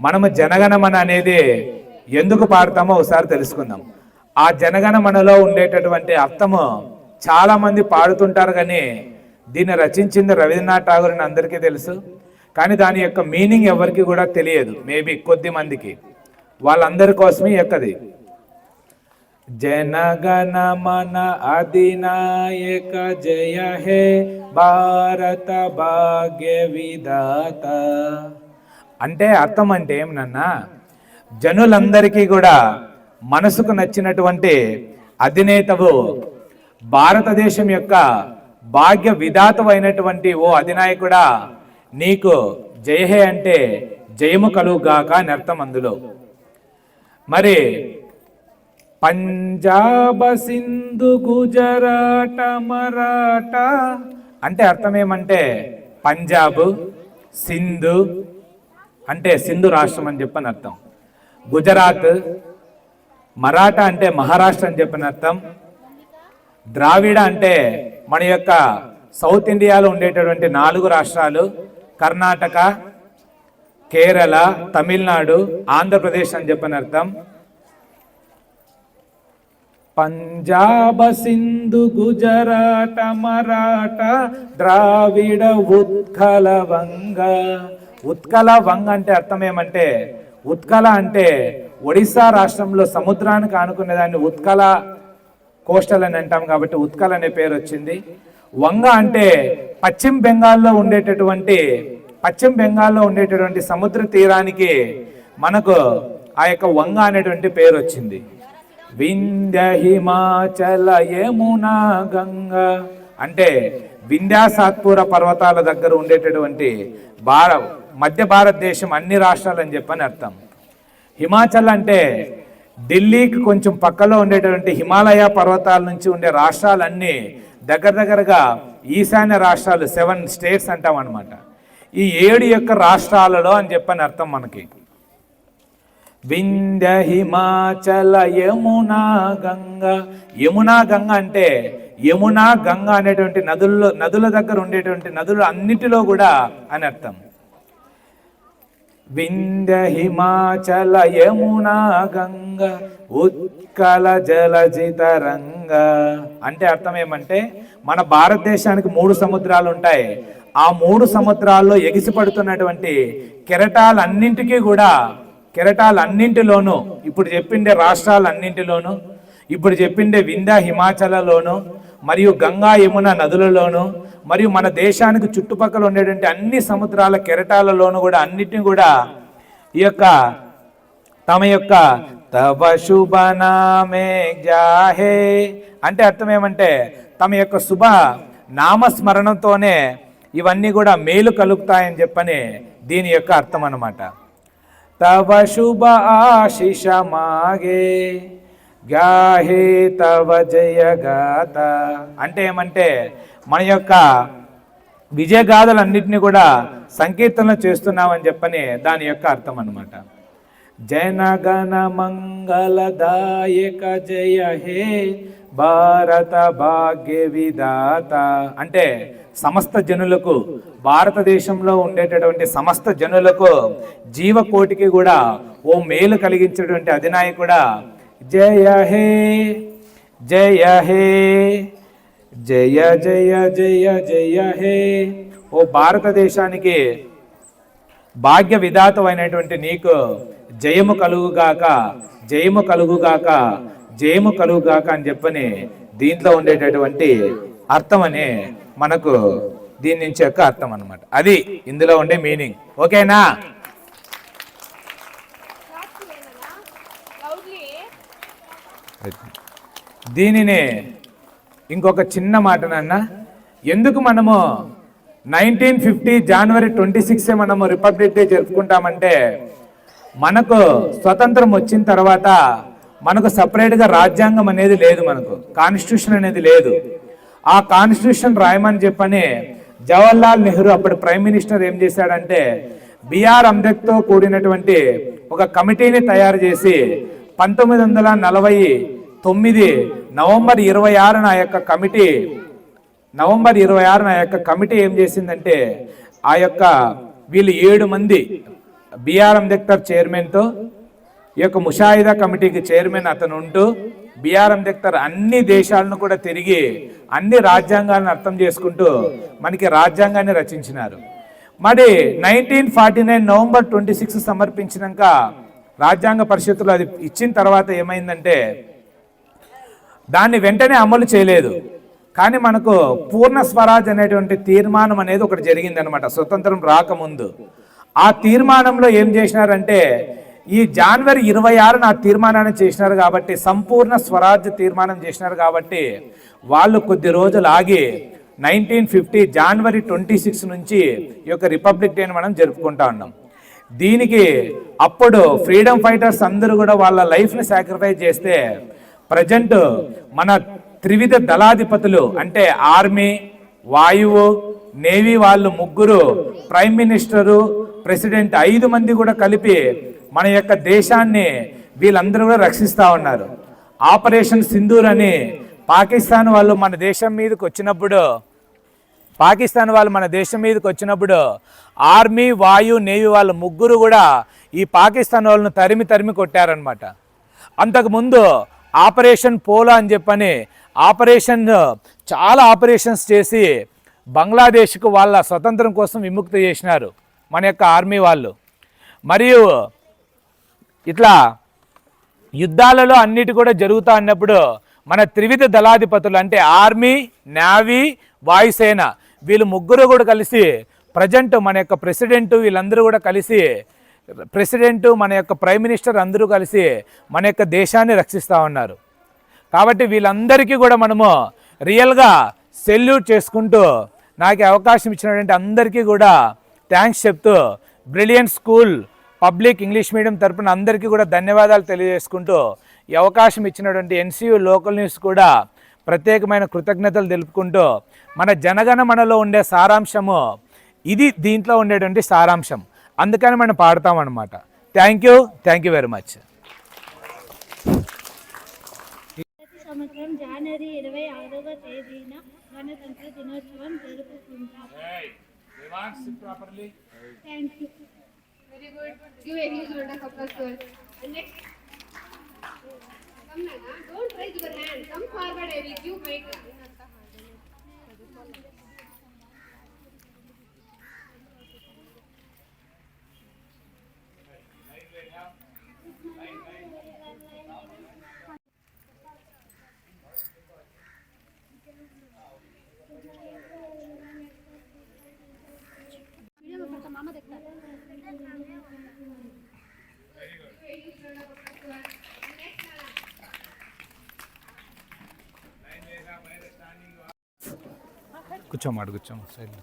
మనము జనగణమన అనేది ఎందుకు పాడతామో ఒకసారి తెలుసుకుందాం. ఆ జనగణమనలో ఉండేటటువంటి అర్థము చాలామంది పాడుతుంటారు కానీ దీన్ని రచించింది రవీంద్రనాథ్ ఠాగూర్ అని అందరికీ తెలుసు. కానీ దాని యొక్క మీనింగ్ ఎవరికి కూడా తెలియదు. మేబీ కొద్ది మందికి. వాళ్ళందరి కోసమే ఎక్కది జనగణ మన అధినాయక జయ హే భారత భాగ్య విధాత. అంటే అర్థం అంటే ఏమనన్నా జనులందరికీ కూడా మనసుకు నచ్చినటువంటి అధినేతవు భారతదేశం యొక్క భాగ్య విధాతమైనటువంటి ఓ అధినాయకుడా నీకు జయహే అంటే జయము కలుగాక అని అర్థం అందులో. మరి పంజాబ సింధు గుజరాట మరాఠా అంటే అర్థం ఏమంటే పంజాబ్ సింధు అంటే సింధు రాష్ట్రం అని చెప్పని అర్థం. గుజరాత్ మరాఠా అంటే మహారాష్ట్ర అని చెప్పని అర్థం. ద్రావిడ అంటే మన యొక్క సౌత్ ఇండియాలో ఉండేటటువంటి నాలుగు రాష్ట్రాలు. కర్ణాటక కేరళ తమిళనాడు ఆంధ్రప్రదేశ్ అని చెప్పని అర్థం. పంజాబ సింధు గుజరాట మరాఠ ద్రావిడ ఉత్కల వంగ. ఉత్కల వంగ అంటే అర్థం ఏమంటే ఉత్కల అంటే ఒడిశా రాష్ట్రంలో సముద్రానికి ఆనుకునే దాన్ని ఉత్కల కోస్టల్ అని అంటాం కాబట్టి ఉత్కల్ అనే పేరు వచ్చింది. వంగ అంటే పశ్చిమ బెంగాల్లో ఉండేటటువంటి పశ్చిమ బెంగాల్లో ఉండేటటువంటి సముద్ర తీరానికి మనకు ఆ యొక్క వంగ అనేటువంటి పేరు వచ్చింది. వింధ్య హిమాచల యమునా గంగ అంటే వింధ్యాసాత్పుర పర్వతాల దగ్గర ఉండేటటువంటి భార. మధ్య భారతదేశం అన్ని రాష్ట్రాలు అని చెప్పని అర్థం. హిమాచల్ అంటే ఢిల్లీకి కొంచెం పక్కలో ఉండేటటువంటి హిమాలయ పర్వతాల నుంచి ఉండే రాష్ట్రాలన్నీ దగ్గర దగ్గరగా ఈశాన్య రాష్ట్రాలు సెవెన్ స్టేట్స్ అంటాం అనమాట ఈ ఏడు యొక్క రాష్ట్రాలలో అని చెప్పని అర్థం మనకి. వింధ్య హిమాచల యమునా గంగ. యమునా గంగ అంటే యమునా గంగ అనేటువంటి నదుల్లో నదుల దగ్గర ఉండేటువంటి నదులు అన్నిటిలో కూడా అని అర్థం. వింధ్య హిమాచల యమునా గంగ ఉత్కల జలజిత రంగ. అంటే అర్థం ఏమంటే మన భారతదేశానికి మూడు సముద్రాలు ఉంటాయి. ఆ మూడు సముద్రాల్లో ఎగిసిపడుతున్నటువంటి కెరటాలన్నింటికీ కూడా కెరటాలన్నింటిలోనూ ఇప్పుడు చెప్పిండే రాష్ట్రాలన్నింటిలోనూ ఇప్పుడు చెప్పిండే వింధ్య హిమాచలలోను మరియు గంగా యమున నదులలోను మరియు మన దేశానికి చుట్టుపక్కల ఉండేటువంటి అన్ని సముద్రాల కెరటాలలోను కూడా అన్నిటిని కూడా ఈ యొక్క తమ యొక్క తవ శుభనామే జాహే. అంటే అర్థం ఏమంటే తమ యొక్క శుభ నామస్మరణతోనే ఇవన్నీ కూడా మేలు కలుగుతాయని చెప్పని దీని యొక్క అర్థం అన్నమాట. తవ శుభ ఆశిష మాగే. గాహే తవ జయ గాథ. అంటే ఏమంటే మన యొక్క విజయగాథలన్నింటినీ కూడా సంకీర్తనలు చేస్తున్నామని చెప్పని దాని యొక్క అర్థం అనమాట జనగణ మంగళదాయక జయ హే భారత భాగ్య విధాత. అంటే సమస్త జనులకు భారతదేశంలో ఉండేటటువంటి సమస్త జనులకు జీవకోటికి కూడా ఓ మేలు కలిగించేటువంటి అధినాయకుడా జయ హే జయ హే జయ జయ జయ జయ హే. ఓ భారతదేశానికి భాగ్య విధాతమైనటువంటి నీకు జయము కలుగుగాక జయము కలుగుగాక జయము కలుగుగాక అని చెప్పని దీంట్లో ఉండేటటువంటి అర్థం అని మనకు దీని నుంచి యొక్క అర్థం అనమాట అది ఇందులో ఉండే మీనింగ్. ఓకేనా? దీనిని ఇంకొక చిన్న మాట నాన్న. ఎందుకు మనము నైన్టీన్ ఫిఫ్టీ జనవరి ట్వంటీ సిక్స్ మనము రిపబ్లిక్ డే జరుపుకుంటామంటే మనకు స్వతంత్రం వచ్చిన తర్వాత మనకు సపరేట్గా రాజ్యాంగం అనేది లేదు మనకు. కాన్స్టిట్యూషన్ అనేది లేదు. ఆ కాన్స్టిట్యూషన్ రాయమని చెప్పని జవహర్లాల్ నెహ్రూ అప్పటి ప్రైమ్ మినిస్టర్ ఏం చేశాడంటే బిఆర్ అంబేద్తో కూడినటువంటి ఒక కమిటీని తయారు చేసి పంతొమ్మిది వందల నలభై తొమ్మిది. నవంబర్ ఇరవై ఆరున ఆ యొక్క కమిటీ నవంబర్ ఇరవై ఆరున ఆ యొక్క కమిటీ ఏం చేసిందంటే ఆ యొక్క వీళ్ళు ఏడు మంది బిఆర్ అంబేద్కర్ చైర్మన్తో ఈ యొక్క ముషాయిదా కమిటీకి చైర్మన్ అతను ఉంటూ బిఆర్ అంబేద్కర్ అన్ని దేశాలను కూడా తిరిగి అన్ని రాజ్యాంగాలను అర్థం చేసుకుంటూ మనకి రాజ్యాంగాన్ని రచించినారు. మరి nineteen forty nine November twenty six సమర్పించినాక రాజ్యాంగ పరిషత్తులో అది ఇచ్చిన తర్వాత ఏమైందంటే దాన్ని వెంటనే అమలు చేయలేదు. కానీ మనకు పూర్ణ స్వరాజ్ అనేటువంటి తీర్మానం అనేది ఒకటి జరిగింది అనమాట స్వతంత్రం రాకముందు. ఆ తీర్మానంలో ఏం చేసినారంటే ఈ జనవరి ఇరవై ఆరున ఆ తీర్మానాన్ని చేసినారు కాబట్టి సంపూర్ణ స్వరాజ్య తీర్మానం చేసినారు కాబట్టి వాళ్ళు కొద్ది రోజులు ఆగి నైన్టీన్ ఫిఫ్టీ జనవరి ట్వంటీ సిక్స్ నుంచి ఈ యొక్క రిపబ్లిక్ డేని మనం జరుపుకుంటా ఉన్నాం. దీనికి అప్పుడు ఫ్రీడమ్ ఫైటర్స్ అందరూ కూడా వాళ్ళ లైఫ్ని సాక్రిఫైస్ చేస్తే ప్రజెంట్ మన త్రివిధ దళాధిపతులు అంటే ఆర్మీ వాయువు నేవీ వాళ్ళు ముగ్గురు ప్రైమ్ మినిస్టరు ప్రెసిడెంట్ ఐదు మంది కూడా కలిపి మన యొక్క దేశాన్ని వీళ్ళందరూ కూడా రక్షిస్తూ ఉన్నారు. ఆపరేషన్ సింధూర్ అని పాకిస్తాన్ వాళ్ళు మన దేశం మీదకి వచ్చినప్పుడు పాకిస్తాన్ వాళ్ళు మన దేశం మీదకి వచ్చినప్పుడు ఆర్మీ వాయు నేవీ వాళ్ళు ముగ్గురు కూడా ఈ పాకిస్తాన్ వాళ్ళను తరిమి తరిమి కొట్టారనమాట అంతకుముందు ఆపరేషన్ పోలో అని చెప్పని ఆపరేషన్ చాలా ఆపరేషన్స్ చేసి బంగ్లాదేశ్కు వాళ్ళ స్వతంత్రం కోసం విముక్తి చేసినారు మన యొక్క ఆర్మీ వాళ్ళు. మరియు ఇట్లా యుద్ధాలలో అన్నిటి కూడా జరుగుతూ ఉన్నప్పుడు మన త్రివిధ దళాధిపతులు అంటే ఆర్మీ నేవీ వాయుసేన వీళ్ళు ముగ్గురు కూడా కలిసి ప్రజెంట్ మన యొక్క ప్రెసిడెంట్ వీళ్ళందరూ కూడా కలిసి ప్రెసిడెంట్ మన యొక్క ప్రైమ్ మినిస్టర్ అందరూ కలిసి మన యొక్క దేశాన్ని రక్షిస్తూ ఉన్నారు. కాబట్టి వీళ్ళందరికీ కూడా మనము రియల్గా సెల్యూట్ చేసుకుంటూ నాకు అవకాశం ఇచ్చినటువంటి అందరికీ కూడా థ్యాంక్స్ చెప్తూ brilliant school public English medium తరపున అందరికీ కూడా ధన్యవాదాలు తెలియజేసుకుంటూ ఈ అవకాశం ఇచ్చినటువంటి ఎన్సీయూ లోకల్ న్యూస్ కూడా ప్రత్యేకమైన కృతజ్ఞతలు తెలుపుకుంటూ మన జనగణమనలో ఉండే సారాంశము ఇది దీంట్లో ఉండేటువంటి సారాంశం. అందుకని మనం పాడతాం అనమాట thank you thank you very much సంవత్సరం జనవరి ఇరవై ఆరవ తేదీన గణతంత్ర దినోత్సవం జరుపుకుంటాం థ్యాంక్ యూ will give కూర్చోమాట కూర్చోమా సైడ్